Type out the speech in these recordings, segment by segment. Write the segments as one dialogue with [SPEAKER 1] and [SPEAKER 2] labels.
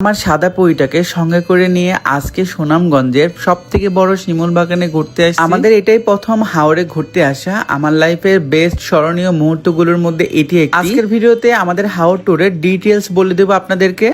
[SPEAKER 1] আমার সাদা পইটাকে সঙ্গে করে নিয়ে আজকে সুনামগঞ্জের সব থেকে বড় শিমুল বাগানে ঘুরতে আসি আমাদের এটাই প্রথম হাওড়ে ঘুরতে আসা। আমার লাইফের বেস্ট স্মরণীয় মুহূর্তগুলোর মধ্যে এটি আজকের ভিডিওতে আমাদের হাওড় ট্যুরের ডিটেলস বলে দেবো আপনাদেরকে।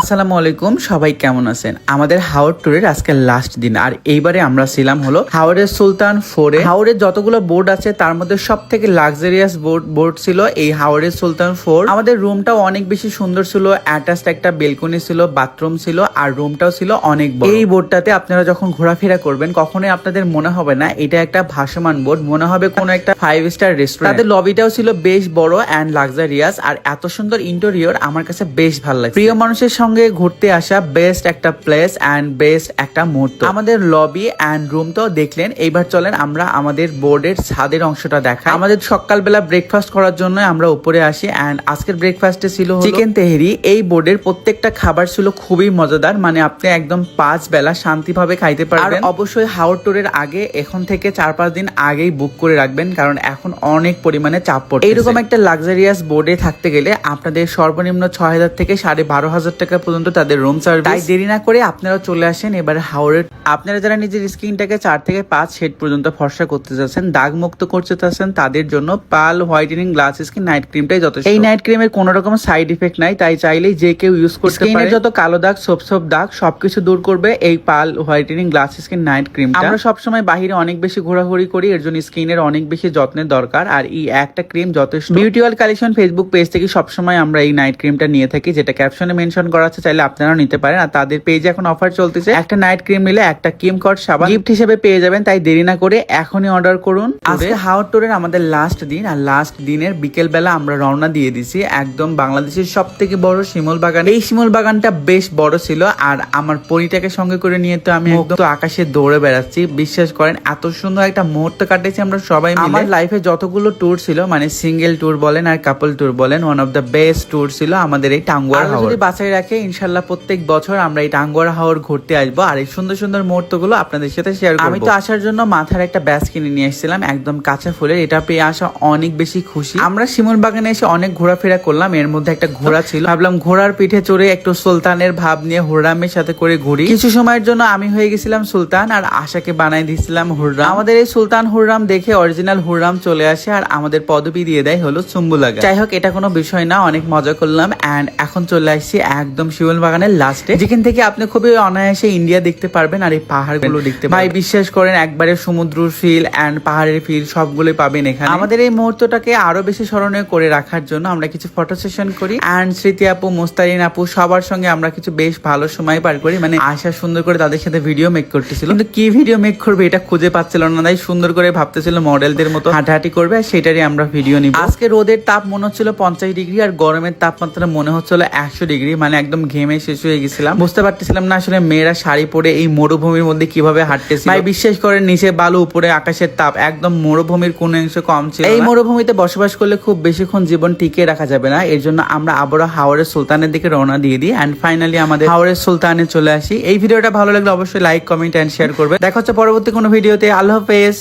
[SPEAKER 1] আসসালামু আলাইকুম, সবাই কেমন আছেন? আমাদের হাওড় ট্যুরের আজকে লাস্ট দিন। আর এইবারে আমরা ছিলাম হলো হাওড়ের সুলতান ফোরে। হাওড়ের যতগুলো বোর্ড আছে, তার মধ্যে সব থেকে লাক্সারিয়াস বোর্ড বোর্ড ছিল এই হাওড়ের সুলতান ফোর। আমাদের রুমটাও অনেক বেশি সুন্দর ছিল অ্যাটাচড একটা বেলকনি ছিল বাথরুম ছিল, আর রুমটাও ছিল অনেক বড়। এই বোর্ডটাতে আপনারা যখন ঘোরাফেরা করবেন, কখনোই আপনাদের মনে হবে না, এটা একটা ভাসমান বোর্ড মনে হবে কোনো একটা ফাইভ স্টার রেস্টুরেন্ট তাদের লবিটাও ছিল বেশ বড় অ্যান্ড লাক্সারিয়াস আর এত সুন্দর ইন্টেরিয়র আমার কাছে বেশ ভালো লাগে প্রিয় মানুষের সঙ্গে ঘুরতে আসা বেস্ট একটা প্লেস অ্যান্ড বেস্ট একটা মুহূর্ত। আমাদের লবি অ্যান্ড রুম তো দেখলেন এইবার চলেন আমরা আমাদের বোর্ডের ছাদের অংশটা দেখা আমাদের সকালবেলা ব্রেকফাস্ট করার জন্য আমরা উপরে আসি অ্যান্ড আজকের ব্রেকফাস্টে ছিল চিকেন তেহেরি। এই বোর্ডের প্রত্যেকটা খাবার ছিল খুবই মজাদার মানে আপনি একদম পাঁচ বেলা শান্তিভাবে খাইতে পারবেন। আর অবশ্যই হাওড় ট্যুরের আগে এখন থেকে চার পাঁচ দিন আগেই বুক করে রাখবেন কারণ এখন অনেক পরিমাণে চাপ পড়ে এইরকম একটা লাক্সারিয়াস বোর্ডে থাকতে গেলে আপনাদের সর্বনিম্ন ছয় হাজার থেকে সাড়ে বারো হাজার টাকা পর্যন্ত তাদের রুম সার্ভিস তাই দেরি না করে আপনারা চলে আসেন এবার হাওড়ের আপনারা যারা নিজের স্কিনটাকে চার থেকে পাঁচ শেড পর্যন্ত ফর্সা করতে চাচ্ছেন দাগ মুক্ত করতে চাচ্ছেন তাদের জন্য পাল হোয়াইটেনিং গ্লাস স্কিন নাইট ক্রিমটাই যথেষ্ট। এই নাইট ক্রিমের কোনো রকম সাইড ইফেক্ট নাই তাই চাইলেই যে কেউ ইউজ করতে পারে। স্কিনের যত কালো দাগ সোপ সোপ দাগ সবকিছু দূর করবে এই পাল whitening glass skin night cream আমরা সবসময় বাহিরে অনেক বেশি ঘোরাঘুরি করি এর জন্য স্কিনের অনেক বেশি যত্নের দরকার। আর এই একটা ক্রিম যথেষ্ট। বিউটিওয়াল কালেকশন ফেসবুক পেজ থেকে সবসময় আমরা এই নাইট ক্রিমটা নিয়ে থাকি যেটা ক্যাপশনে মেনশন করা আছে চাইলে আপনারাও নিতে পারেন। আর তাদের পেজে এখন অফার চলতেছে। একটা নাইট ক্রিম নিলে একটা কিম কট সাবান গিফট হিসেবে পেয়ে যাবেন। তাই দেরি না করে এখনই অর্ডার করুন। আজকে হাওয়ার ট্যুরের আমাদের লাস্ট দিন। আর লাস্ট দিনের বিকেল বেলা আমরা রওনা দিয়ে দিছি একদম বাংলাদেশের সব থেকে বড় শিমুল বাগান। এই শিমুল বাগানটা বেশ বড় ছিল। আর আমার পরিটাকে সঙ্গে করে নিয়ে তো আমি একদম তো আকাশে দৌড়ে বেড়াচ্ছি। বিশ্বাস করেন এত সুন্দর একটা মুহূর্ত কাটেছি আমরা সবাই মিলে। আমার লাইফে যতগুলো ট্যুর ছিল মানে সিঙ্গেল ট্যুর বলেন আর কাপল ট্যুর বলেন one of the best tour ছিল আমাদের এই টাঙ্গুয়ার হাওর যদি বাছাই রাখে ইনশাল্লাহ প্রত্যেক বছর আমরা এই টাঙ্গুয়ার হাওর ঘুরতে আসব আর এই সুন্দর সুন্দর মুহূর্তগুলো আপনাদের সাথে শেয়ার করব। আমি তো আসার জন্য মাথার একটা ব্যাস কিনে নিয়ে এসেছিলাম একদম কাঁচা ফুলের। এটা পেয়ে আসা অনেক বেশি খুশি। আমরা শিমুল বাগানে এসে অনেক ঘোরাফেরা করলাম এর মধ্যে একটা ঘোড়া ছিল। ভাবলাম ঘোড়ার পিঠে চড়ে একটু সুলতানের ভাব নিয়ে হুররামের সাথে করে ঘুরি। কিছু সময়ের জন্য আমি হয়ে গেছিলাম সুলতান আর আশাকে বানাই দিয়েছিলাম হুররাম। আমাদের এই সুলতান হুররাম দেখে অরিজিনাল হুররাম চলে আসে আর আমাদের পদবি দিয়ে দেয় হলো চুম্বুলাগা যাই হোক এটা কোনো বিষয় না অনেক মজা করলাম। এন্ড এখন চলে আসছি একদম শিমুল বাগানের লাস্টে যেখান থেকে আপনি খুবই অনায়াসে ইন্ডিয়া দেখতে পারবেন আর এই পাহাড়গুলো দেখতে ভাই বিশ্বাস করেন একবারে সমুদ্র ফিল এন্ড পাহাড়ের ফিল সবগুলোই পাবেন এখানে। আমাদের এই মুহূর্তটাকে আরও বেশি স্মরণীয় করে রাখার জন্য আমরা কিছু ফটো সেশন করি। এন্ড স্মৃতি আপু মুস্তারিন আপু সবার সঙ্গে আমরা কিছু বেশ ভালো সময় পার করি। মানে আশা সুন্দর করে তাদের সাথে ভিডিও মেক করতেছিল। কিন্তু কি ভিডিও মেক করবে এটা খুঁজে পাচ্ছিল না তাই সুন্দর করে ভাবতেছিল মডেলদের মতো হাঁটাহাঁটি করবে আর সেটারই আমরা ভিডিও নিব। আজকে রোদের তাপ মনে হচ্ছিল পঞ্চাশ ডিগ্রি আর গরমের তাপমাত্রা মনে হচ্ছিল একশো ডিগ্রি মানে একদম ঘেমে শেষ হয়ে গেছিলাম। বুঝতে পারতেছিলাম না আসলে মেয়েরা শাড়ি পরে এই মরুভূমির মধ্যে কীভাবে হাঁটতেছে ভাই বিশ্বাস করেন নিচে বালু উপরে আকাশের তাপ একদম মরুভূমির কোন অংশ কম ছিল এই মরুভূমিতে বসবাস করলে খুব বেশিক্ষণ জীবন টিকে রাখা যাবে না। এর জন্য আমরা আবারও হাওড়ের সুলতানের দিকে রওনা দিয়ে দিই। অ্যান্ড ফাইনালি আমাদের হাওড়ের সুলতানে চলে আসি। এই ভিডিওটা ভালো লাগলে অবশ্যই লাইক কমেন্ট অ্যান্ড শেয়ার করবে দেখা হচ্ছে পরবর্তী কোনো ভিডিওতে। আল্লাহ হাফেজ।